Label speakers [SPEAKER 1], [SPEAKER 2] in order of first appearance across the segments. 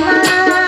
[SPEAKER 1] Mama.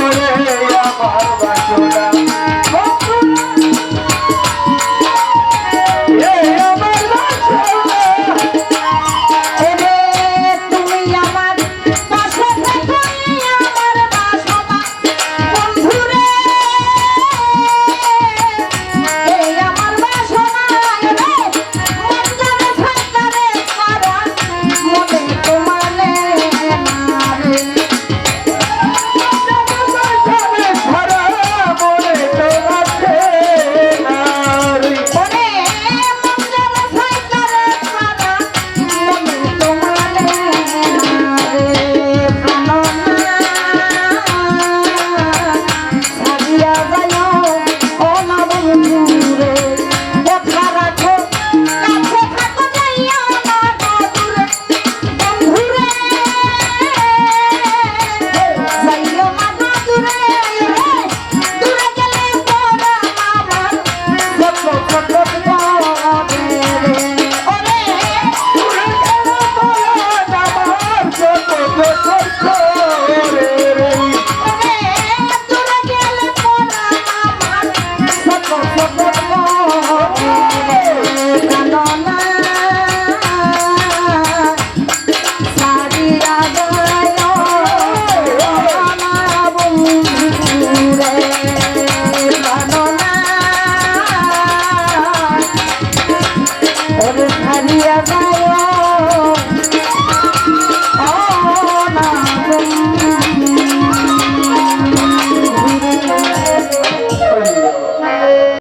[SPEAKER 1] করে। গেল
[SPEAKER 2] ও না বন্ধু।